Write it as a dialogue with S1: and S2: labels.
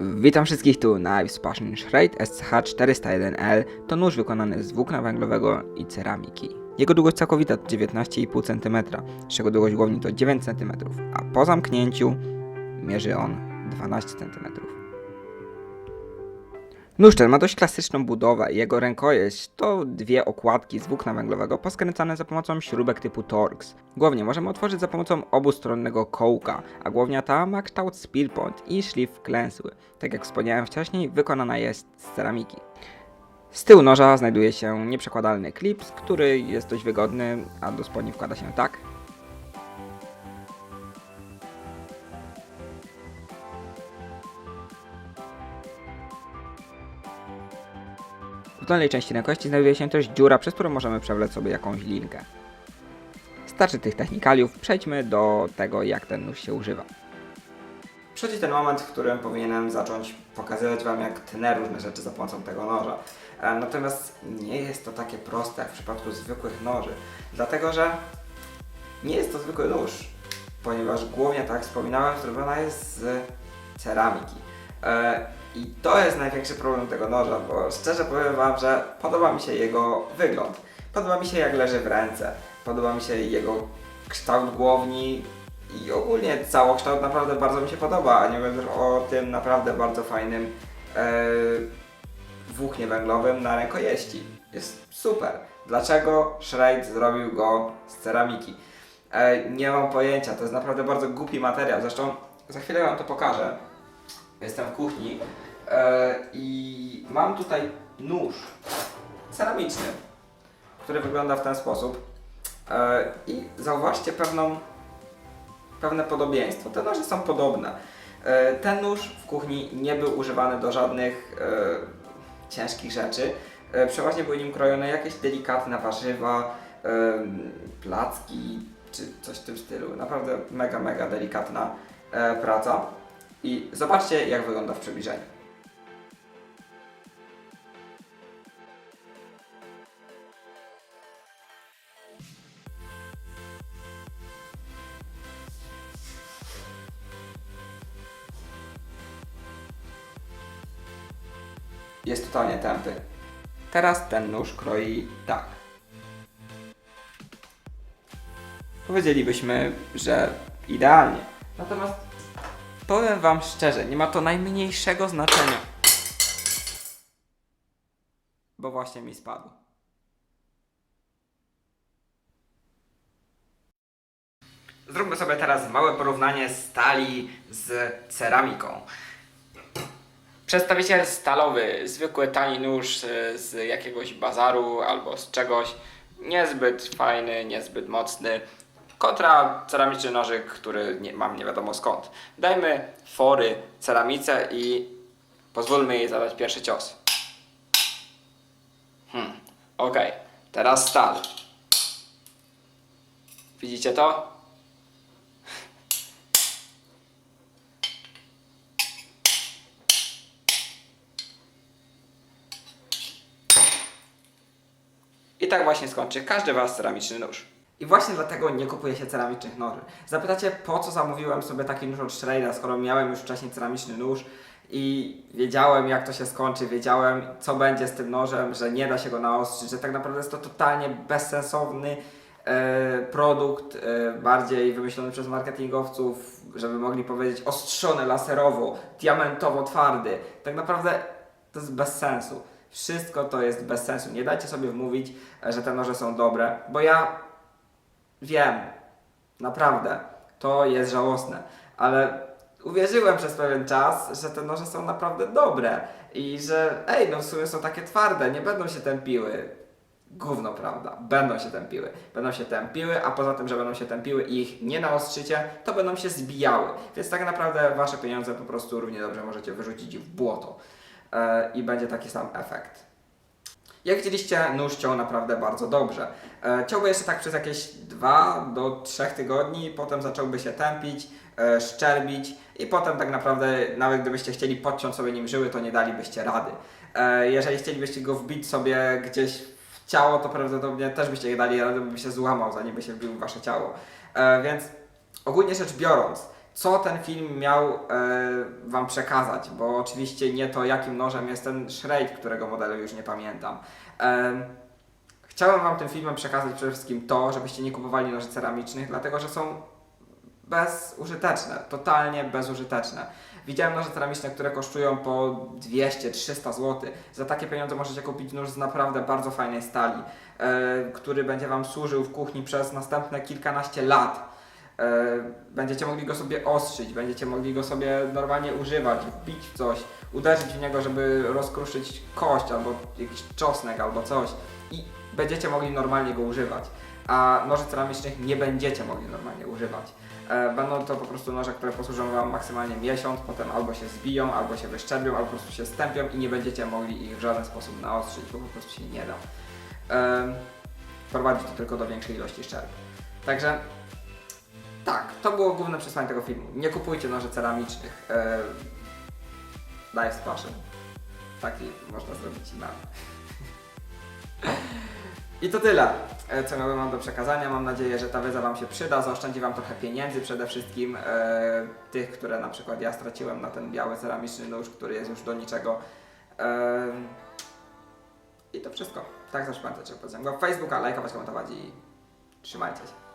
S1: Witam wszystkich tu Knives Passion Shred SCH-401L to nóż wykonany z włókna węglowego i ceramiki. Jego długość całkowita to 19,5 cm, z czego długość głowni to 9 cm, a po zamknięciu mierzy on 12 cm. Nóż ten ma dość klasyczną budowę. Jego rękojeść to dwie okładki z włókna węglowego poskręcane za pomocą śrubek typu Torx. Głownię możemy otworzyć za pomocą obustronnego kołka, a głownia ta ma kształt spearpoint i szlif wklęsły. Tak jak wspomniałem wcześniej, wykonana jest z ceramiki. Z tyłu noża znajduje się nieprzekładalny klips, który jest dość wygodny, a do spodni wkłada się tak. W dolnej części rękojeści znajduje się też dziura, przez którą możemy przewlec sobie jakąś linkę. Starczy tych technikaliów, przejdźmy do tego, jak ten nóż się używa. Przychodzi ten moment, w którym powinienem zacząć pokazywać Wam, jak tnę różne rzeczy za pomocą tego noża. E, Natomiast nie jest to takie proste jak w przypadku zwykłych noży, dlatego że nie jest to zwykły nóż, ponieważ głównie, tak jak wspominałem, zrobiona jest z ceramiki. I to jest największy problem tego noża, bo szczerze powiem Wam, że podoba mi się jego wygląd. Podoba mi się jak leży w ręce. Podoba mi się jego kształt głowni i ogólnie całokształt naprawdę bardzo mi się podoba, a nie już o tym naprawdę bardzo fajnym e, włóknie węglowym na rękojeści. Jest super. Dlaczego Shred zrobił go z ceramiki? E, nie mam pojęcia, to jest naprawdę bardzo głupi materiał. Zresztą za chwilę Wam to pokażę. Jestem w kuchni i mam tutaj nóż ceramiczny, który wygląda w ten sposób. E, I zauważcie pewną, pewne podobieństwo. Te noże są podobne. E, ten nóż w kuchni nie był używany do żadnych e, ciężkich rzeczy. E, przeważnie były nim krojone jakieś delikatne warzywa, e, placki czy coś w tym stylu. Naprawdę mega, mega delikatna e, praca. I zobaczcie, jak wygląda w przybliżeniu. Jest totalnie tępy. Teraz ten nóż kroi tak. Powiedzielibyśmy, że idealnie. Natomiast powiem Wam szczerze, nie ma to najmniejszego znaczenia. Bo właśnie mi spadł. Zróbmy sobie teraz małe porównanie stali z ceramiką. Przedstawiciel stalowy, zwykły tani nóż z jakiegoś bazaru albo z czegoś, niezbyt fajny, niezbyt mocny, kontra ceramiczny nożyk, który nie, mam nie wiadomo skąd. Dajmy fory ceramice i pozwólmy jej zadać pierwszy cios. Hmm, okej, teraz stal. Widzicie to? I tak właśnie skończy każdy Was ceramiczny nóż. I właśnie dlatego nie kupuje się ceramicznych noży. Zapytacie, po co zamówiłem sobie taki nóż od Schreida, skoro miałem już wcześniej ceramiczny nóż i wiedziałem, jak to się skończy, wiedziałem, co będzie z tym nożem, że nie da się go naostrzyć, że tak naprawdę jest to totalnie bezsensowny e, produkt, e, bardziej wymyślony przez marketingowców, żeby mogli powiedzieć ostrzony laserowo, diamentowo twardy. Tak naprawdę to jest bez sensu. Wszystko to jest bez sensu. Nie dajcie sobie wmówić, że te noże są dobre, bo ja wiem, naprawdę, to jest żałosne, ale uwierzyłem przez pewien czas, że te noże są naprawdę dobre i że ej, no w sumie są takie twarde, nie będą się tępiły. Gówno, prawda? Będą się tępiły. Będą się tępiły, a poza tym, że będą się tępiły i ich nie naostrzycie, to będą się zbijały. Więc tak naprawdę wasze pieniądze po prostu równie dobrze możecie wyrzucić w błoto. I będzie taki sam efekt. Jak widzieliście, nóż ciął naprawdę bardzo dobrze. E, ciąłby jeszcze tak przez jakieś 2 do 3 tygodni, potem zacząłby się tępić, e, szczerbić i potem tak naprawdę, nawet gdybyście chcieli podciąć sobie nim żyły, to nie dalibyście rady. E, jeżeli chcielibyście go wbić sobie gdzieś w ciało, to prawdopodobnie też byście nie dali rady, by się złamał, zanim by się wbił w wasze ciało. Więc ogólnie rzecz biorąc, co ten film miał e, Wam przekazać, bo oczywiście nie to, jakim nożem jest ten Shrade, którego modelu już nie pamiętam. E, chciałem Wam tym filmem przekazać przede wszystkim to, żebyście nie kupowali noży ceramicznych, dlatego że są bezużyteczne, totalnie bezużyteczne. Widziałem noże ceramiczne, które kosztują po 200-300 zł. Za takie pieniądze możecie kupić nóż z naprawdę bardzo fajnej stali, e, który będzie Wam służył w kuchni przez następne kilkanaście lat. E, będziecie mogli go sobie ostrzyć, będziecie mogli go sobie normalnie używać, wbić w coś, uderzyć w niego, żeby rozkruszyć kość albo jakiś czosnek albo coś i będziecie mogli normalnie go używać. A noży ceramicznych nie będziecie mogli normalnie używać. E, Będą to po prostu noże, które posłużą Wam maksymalnie miesiąc, potem albo się zbiją, albo się wyszczerbią, albo po prostu się stępią i nie będziecie mogli ich w żaden sposób naostrzyć, bo po prostu się nie da. E, Prowadzi to tylko do większej ilości szczerb. Także tak, to było główne przesłanie tego filmu. Nie kupujcie noży ceramicznych. E, Live passion. Taki można zrobić na. I to tyle, e, co miałem Wam do przekazania. Mam nadzieję, że ta wiedza Wam się przyda, zaoszczędzi Wam trochę pieniędzy przede wszystkim, e, tych, które na przykład ja straciłem na ten biały ceramiczny nóż, który jest już do niczego. E, I to wszystko. Tak, zawsze pamiętajcie, że Facebooka, lajkować, komentować i trzymajcie się.